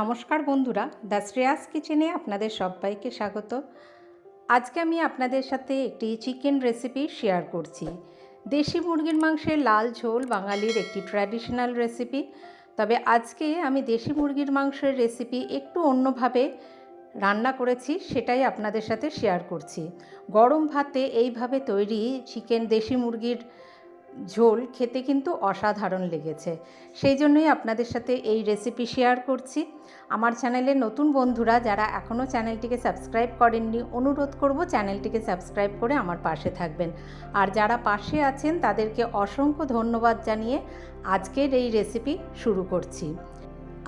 নমস্কার বন্ধুরা, দ্য শ্রেয়াস কিচেনে আপনাদের সবাইকে স্বাগত। আজকে আমি আপনাদের সাথে একটি চিকেন রেসিপি শেয়ার করছি। দেশি মুরগির মাংসের লাল ঝোল বাঙালির একটি ট্র্যাডিশনাল রেসিপি তবে আজকে আমি দেশি মুরগির মাংসের রেসিপি একটু অন্যভাবে রান্না করেছি, সেটাই আপনাদের সাথে শেয়ার করছি। গরম ভাতে এইভাবে তৈরি চিকেন দেশি মুরগির ঝোল খেতে কিন্তু অসাধারণ লেগেছে। সেই জন্যই আপনাদের সাথে এই রেসিপি শেয়ার করছি। আমার চ্যানেলে নতুন বন্ধুরা যারা এখনও চ্যানেলটিকে সাবস্ক্রাইব করেননি, অনুরোধ করব চ্যানেলটিকে সাবস্ক্রাইব করে আমার পাশে থাকবেন। আর যারা পাশে আছেন, তাদেরকে অসংখ্য ধন্যবাদ জানিয়ে আজকের এই রেসিপি শুরু করছি।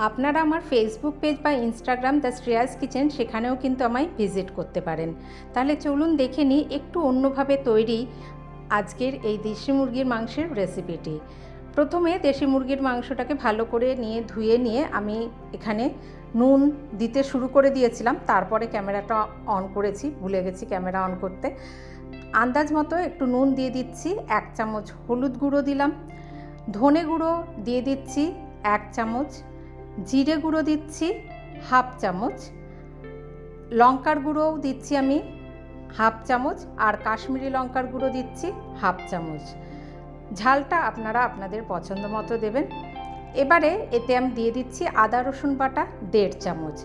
আপনারা আমার ফেসবুক পেজ বা ইনস্টাগ্রাম দ্য শ্রেয়াস কিচেন সেখানেও কিন্তু আমায় ভিজিট করতে পারেন। তাহলে চলুন দেখে নিই, একটু অন্যভাবে তৈরি আজকের এই দেশি মুরগির মাংসের রেসিপিটি প্রথমে দেশি মুরগির মাংসটাকে ভালো করে নিয়ে, ধুয়ে নিয়ে আমি এখানে নুন দিতে শুরু করে দিয়েছিলাম। তারপরে ক্যামেরাটা অন করেছি, ভুলে গেছি ক্যামেরা অন করতে। আন্দাজ মতো একটু নুন দিয়ে দিচ্ছি, এক চামচ হলুদ গুঁড়ো দিলাম। ধনে গুঁড়ো দিয়ে দিচ্ছি, এক চামচ। জিরে গুঁড়ো দিচ্ছি, হাফ চামচ। লঙ্কার গুঁড়োও দিচ্ছি আমি। হাফ চামচ আর কাশ্মীরি লঙ্কার গুঁড়ো দিচ্ছি হাফ চামচ। ঝালটা আপনারা আপনাদের পছন্দ মতো দেবেন। এবারে এতে আমি দিয়ে দিচ্ছি আদা, রসুন বাটা, দেড় চামচ।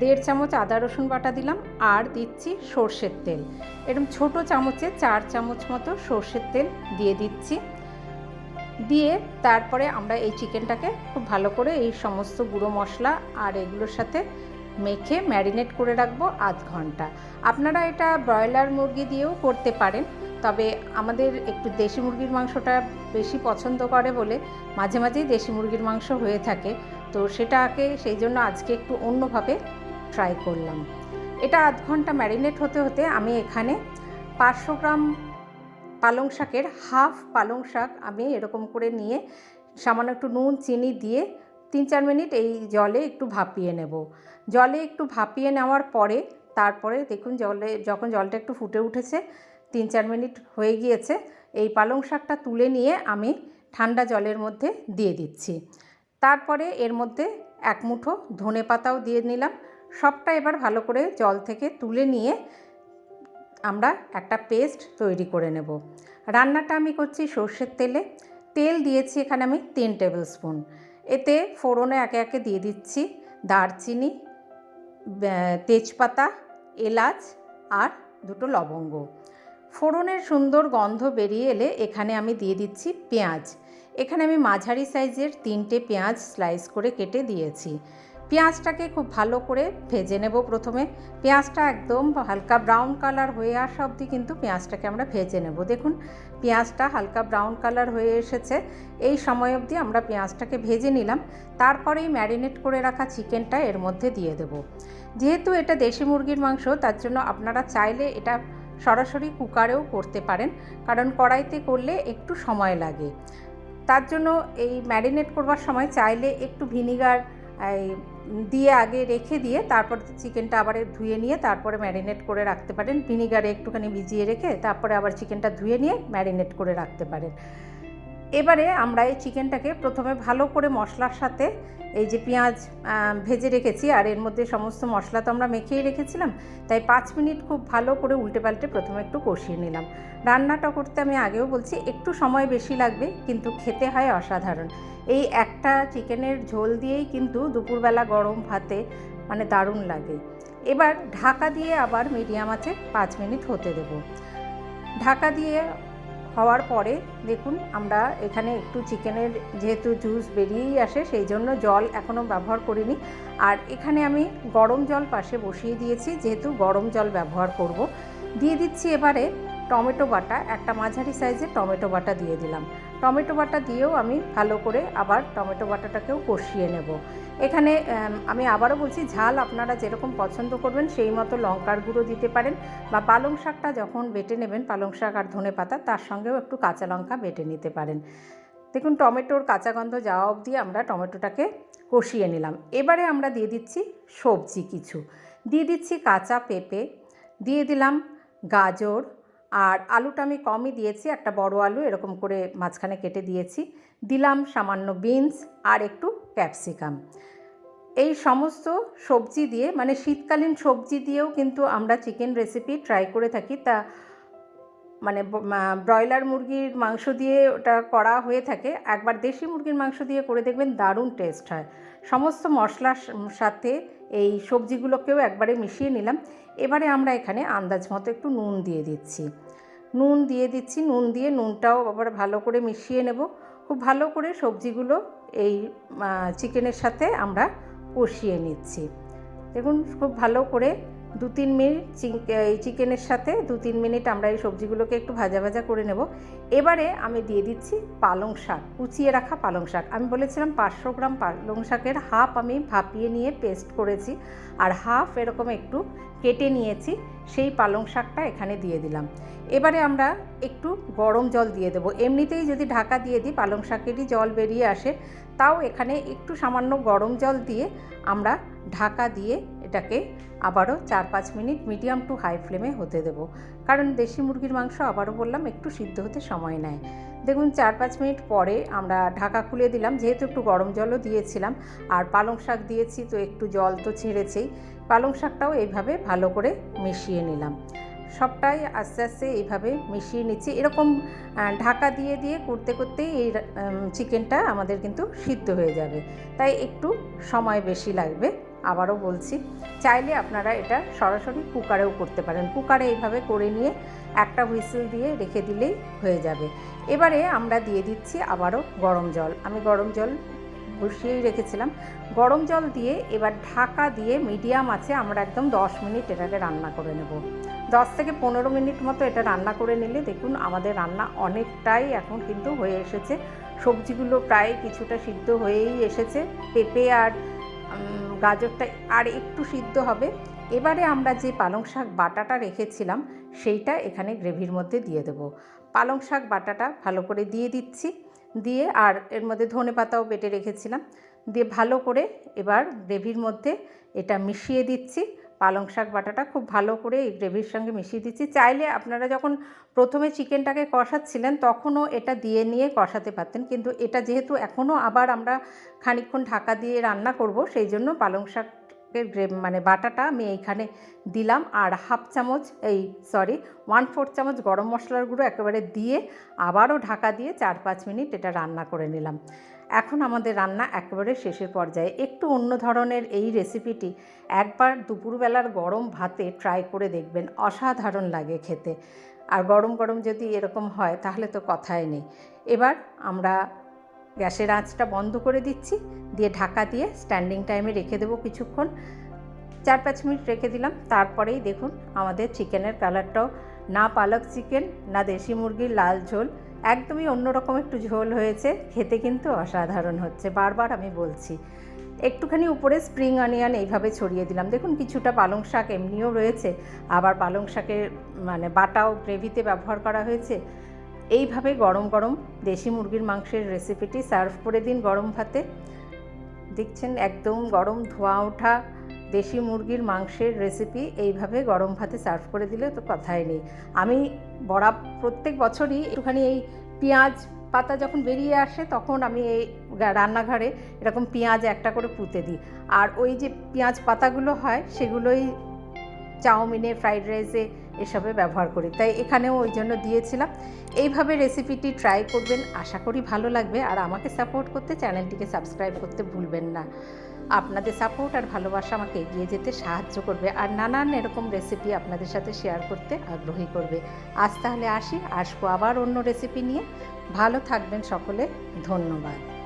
দেড় চামচ আদা, রসুন বাটা দিলাম আর দিচ্ছি সর্ষের তেল। এরকম ছোট চামচে চার চামচ মতো সর্ষের তেল দিয়ে দিচ্ছি। দিয়ে তারপরে আমরা এই চিকেনটাকে খুব ভালো করে এই সমস্ত গুঁড়ো মশলা আর এগুলোর সাথে মেখে ম্যারিনেট করে রাখব আধ ঘণ্টা। আপনারা এটা ব্রয়লার মুরগি দিয়েও করতে পারেন, তবে আমাদের একটু দেশি মুরগির মাংসটা বেশি পছন্দ করে বলে মাঝে মাঝেই দেশি মুরগির মাংস হয়ে থাকে। তো সেটাকে সেই জন্য আজকে একটু অন্যভাবে ট্রাই করলাম। এটা আধ ঘণ্টা ম্যারিনেট হতে হতে আমি এখানে পাঁচশো গ্রাম পালং শাকের হাফ পালং শাক আমি এরকম করে নিয়ে সামান্য একটু নুন, চিনি দিয়ে তিন চার মিনিট এই জলে একটু ভাপিয়ে নেব। জলে একটু ভাপিয়ে নেওয়ার পরে তারপরে দেখুন জলে, যখন জলটা একটু ফুটে উঠেছে, তিন চার মিনিট হয়ে গিয়েছে, এই পালং শাকটা তুলে নিয়ে আমি ঠান্ডা জলের মধ্যে দিয়ে দিচ্ছি। তারপরে এর মধ্যে এক মুঠো ধনে পাতাও দিয়ে নিলাম। সবটা এবার ভালো করে জল থেকে তুলে নিয়ে আমরা একটা পেস্ট তৈরি করে নেব। রান্নাটা আমি করছি সর্ষের তেলে। তেল দিয়েছি এখানে আমি তিন টেবিল স্পুন। এতে ফোড়নে একে একে দিয়ে দিচ্ছি। দারচিনি তেজপাতা, এলাচ আর দুটো লবঙ্গ। ফোড়নের সুন্দর গন্ধ বেরিয়ে এলে এখানে আমি দিয়ে দিচ্ছি পেঁয়াজ। এখানে আমি মাঝারি সাইজের তিনটে পেঁয়াজ স্লাইস করে কেটে দিয়েছি। পেঁয়াজটাকে খুব ভালো করে ভেজে নেব প্রথমে। পেঁয়াজটা একদম হালকা ব্রাউন কালার হয়ে আসা অবধি কিন্তু পেঁয়াজটাকে আমরা ভেজে নেব। দেখুন, পেঁয়াজটা হালকা ব্রাউন কালার হয়ে এসেছে। এই সময় অবধি আমরা পেঁয়াজটাকে ভেজে নিলাম। তারপরেই ম্যারিনেট করে রাখা চিকেনটা এর মধ্যে দিয়ে দেব। যেহেতু এটা দেশি মুরগির মাংস, তার জন্য আপনারা চাইলে এটা সরাসরি কুকারেও করতে পারেন, কারণ কড়াইতে করলে একটু সময় লাগে। তার জন্য এই ম্যারিনেট করবার সময় চাইলে একটু ভিনিগার দিয়ে আগে রেখে দিয়ে তারপর চিকেনটা আবার ধুয়ে নিয়ে তারপরে ম্যারিনেট করে রাখতে পারেন। ভিনিগারে একটুখানি ভিজিয়ে রেখে তারপরে আবার চিকেনটা ধুয়ে নিয়ে ম্যারিনেট করে রাখতে পারেন। এবারে আমরা এই চিকেনটাকে প্রথমে ভালো করে মশলার সাথে এই যে পেঁয়াজ ভেজে রেখেছি আর এর মধ্যে সমস্ত মশলা তো আমরা মেখেই রেখেছিলাম। তাই পাঁচ মিনিট খুব ভালো করে উল্টে পাল্টে প্রথমে একটু কষিয়ে নিলাম। রান্নাটা করতে আমি আগেও বলছি, একটু সময় বেশি লাগবে কিন্তু খেতে হয় অসাধারণ। এই একটা চিকেনের ঝোল দিয়েই কিন্তু দুপুরবেলা গরম ভাতে মানে দারুণ লাগে। এবার ঢাকা দিয়ে আবার মিডিয়াম আছে, পাঁচ মিনিট হতে দেব। ঢাকা দিয়ে হওয়ার পরে দেখুন আমরা এখানে একটু চিকেনের যেহেতু জুস বেরিয়েই আসে, সেই জন্য জল এখনও ব্যবহার করিনি। আর এখানে আমি গরম জল পাশে বসিয়ে দিয়েছি, যেহেতু গরম জল ব্যবহার করব। দিয়ে দিচ্ছি এবারে টমেটো বাটা, একটা মাঝারি সাইজের টমেটো বাটা দিয়ে দিলাম। টমেটো বাটা দিয়েও আমি ভালো করে আবার টমেটো বাটাটাকেও কষিয়ে নেব। এখানে আমি আবারও বলছি, ঝাল আপনারা যেরকম পছন্দ করবেন, সেই মতো লঙ্কার গুঁড়ো দিতে পারেন বা পালং শাকটা যখন বেটে নেবেন, পালং শাক আর ধনে পাতা, তার সঙ্গেও একটু কাঁচা লঙ্কা বেটে নিতে পারেন। দেখুন, টমেটোর কাঁচা গন্ধ যাওয়া অবধি আমরা টমেটোটাকে কষিয়ে নিলাম। এবারে আমরা দিয়ে দিচ্ছি সবজি কিছু। দিয়ে দিচ্ছি কাঁচা পেঁপে, দিয়ে দিলাম গাজর আর আলুটা আমি কমই দিয়েছি, একটা বড় আলু, এরকম করে মাঝখানে কেটে দিয়েছি। দিলাম সামান্য বিনস আর একটু ক্যাপসিকাম। এই সমস্ত সবজি দিয়ে মানে শীতকালীন সবজি দিয়েও কিন্তু আমরা চিকেন রেসিপি ট্রাই করে থাকি। তা মানে ব্রয়লার মুরগির মাংস দিয়ে ওটা করা হয়ে থাকে। একবার দেশি মুরগির মাংস দিয়ে করে দেখবেন দারুণ টেস্ট হয়। সমস্ত মশলার সাথে এই সবজিগুলোকেও একবারে মিশিয়ে নিলাম। এবারে আমরা এখানে আন্দাজ মতো একটু নুন দিয়ে দিচ্ছি। নুন দিয়ে দিচ্ছি, নুন দিয়ে নুনটাও আবার ভালো করে মিশিয়ে নেব। খুব ভালো করে সবজিগুলো এই চিকেনের সাথে আমরা কষিয়ে নিচ্ছি। দেখুন, খুব ভালো করে দু তিন মিনিট এই চিকেনের সাথে দু তিন মিনিট আমরা এই সবজিগুলোকে একটু ভাজা ভাজা করে নেব। এবারে আমি দিয়ে দিচ্ছি পালং শাক, কুচিয়ে রাখা পালং শাক। আমি বলেছিলাম পাঁচশো গ্রাম পালং শাকের হাফ আমি ভাপিয়ে নিয়ে পেস্ট করেছি আর হাফ এরকম একটু কেটে নিয়েছি, সেই পালং শাকটা এখানে দিয়ে দিলাম। এবারে আমরা একটু গরম জল দিয়ে দেবো। এমনিতেই যদি ঢাকা দিয়ে দিই পালং শাকেরই জল বেরিয়ে আসে তাও এখানে একটু সামান্য গরম জল দিয়ে আমরা ঢাকা দিয়ে এটাকে আবারও চার পাঁচ মিনিট মিডিয়াম টু হাই ফ্লেমে হতে দেবো। কারণ দেশি মুরগির মাংস আবারও বললাম একটু সিদ্ধ হতে সময় নেয়। দেখুন, চার পাঁচ মিনিট পরে আমরা ঢাকা খুলে দিলাম, যেহেতু একটু গরম জলও দিয়েছিলাম, আর পালং শাক দিয়েছি তো একটু জল তো ছেড়েছেই, পালং শাকটাও এইভাবে ভালো করে মিশিয়ে নিলাম। সবটাই আস্তে আস্তে এইভাবে মিশিয়ে নিচ্ছি। এরকম ঢাকা দিয়ে দিয়ে করতে, করতেই এই চিকেনটা আমাদের কিন্তু সিদ্ধ হয়ে যাবে। তাই একটু সময় বেশি লাগবে। আবারও বলছি, চাইলে আপনারা এটা সরাসরি কুকারেও করতে পারেন। কুকারে এইভাবে করে নিয়ে একটা হুইসেল দিয়ে রেখে দিলেই হয়ে যাবে। এবারে আমরা দিয়ে দিচ্ছি আবারও গরম জল। আমি গরম জল বসিয়েই রেখেছিলাম। গরম জল দিয়ে এবার ঢাকা দিয়ে মিডিয়াম আছে, আমরা একদম দশ মিনিট এটাকে রান্না করে নেব। দশ থেকে পনেরো মিনিট মতো এটা রান্না করে নিলে দেখুন আমাদের রান্না অনেকটাই এখন কিন্তু হয়ে এসেছে। সবজিগুলো প্রায় কিছুটা সিদ্ধ হয়েই এসেছে। পেঁপে আর গাজরটা আর একটু সিদ্ধ হবে। এবারে আমরা যে পালং শাক বাটাটা রেখেছিলাম, সেইটা এখানে গ্রেভির মধ্যে দিয়ে দেবো। পালং শাক বাটাটা ভালো করে দিয়ে দিচ্ছি। দিয়ে আর এর মধ্যে ধনে পাতাও বেটে রেখেছিলাম। দিয়ে ভালো করে এবার গ্রেভির মধ্যে এটা মিশিয়ে দিচ্ছি। পালং শাক বাটাটা খুব ভালো করে এই গ্রেভির সঙ্গে মিশিয়ে দিচ্ছি। চাইলে আপনারা যখন প্রথমে চিকেনটাকে কষাচ্ছিলেন, তখনও এটা দিয়ে নিয়ে কষাতে পারতেন। কিন্তু এটা যেহেতু এখনও আবার আমরা খানিকক্ষণ ঢাকা দিয়ে রান্না করব, সেই জন্য পালং শাকের গ্রেভ মানে বাটাটা আমি এইখানে দিলাম। আর হাফ চামচ এই, সরি, ওয়ান ফোর্থ চামচ গরম মশলার গুঁড়ো একেবারে দিয়ে আবারও ঢাকা দিয়ে চার পাঁচ মিনিট এটা রান্না করে নিলাম। এখন আমাদের রান্না একেবারে শেষের পর্যায়ে। একটু অন্য ধরনের এই রেসিপিটি একবার দুপুরবেলার গরম ভাতে ট্রাই করে দেখবেন। অসাধারণ লাগে খেতে। আর গরম গরম যদি এরকম হয়, তাহলে তো কথাই নেই। এবার আমরা গ্যাসের আঁচটা বন্ধ করে দিচ্ছি, দিয়ে ঢাকা দিয়ে স্ট্যান্ডিং টাইমে রেখে দেবো কিছুক্ষণ। চার পাঁচ মিনিট রেখে দিলাম। তারপরেই দেখুন, আমাদের চিকেনের কালারটাও না পালক চিকেন না দেশি মুরগির লাল ঝোল। একদমই অন্যরকম একটু ঝোল হয়েছে, খেতে কিন্তু অসাধারণ হচ্ছে, বারবার আমি বলছি। একটুখানি উপরে স্প্রিং অনিয়ন এইভাবে ছড়িয়ে দিলাম। দেখুন কিছুটা পালং শাক এমনিও রয়েছে, আবার পালং শাকের মানে বাটাও গ্রেভিতে ব্যবহার করা হয়েছে। এইভাবে গরম গরম দেশি মুরগির মাংসের রেসিপিটি সার্ভ করে দিন গরম ভাতে। দেখছেন একদম গরম ধোয়া ওঠা দেশি মুরগির মাংসের রেসিপি এইভাবে গরম ভাতে সার্ভ করে দিলে তো কথাই নেই। আমি বড়া প্রত্যেক বছরই একটুখানি এই পেঁয়াজ পাতা যখন বেরিয়ে আসে তখন আমি এই রান্নাঘরে এরকম পেঁয়াজ একটা করে পুঁতে দিই। আর ওই যে পেঁয়াজ পাতাগুলো হয় সেগুলোই চাউমিনে ফ্রাইড রাইসে এসবে ব্যবহার করি। তাই এখানেও ওই জন্য দিয়েছিলাম। এইভাবে রেসিপিটি ট্রাই করবেন, আশা করি ভালো লাগবে। আর আমাকে সাপোর্ট করতে চ্যানেলটিকে সাবস্ক্রাইব করতে ভুলবেন না। আপনাদের সাপোর্ট আর ভালোবাসা আমাকে এগিয়ে যেতে সাহায্য করবে আর নানান এরকম রেসিপি আপনাদের সাথে শেয়ার করতে আগ্রহী করবে। আজ তাহলে আসি, আসব আবার অন্য রেসিপি নিয়ে। ভালো থাকবেন সকলে, ধন্যবাদ।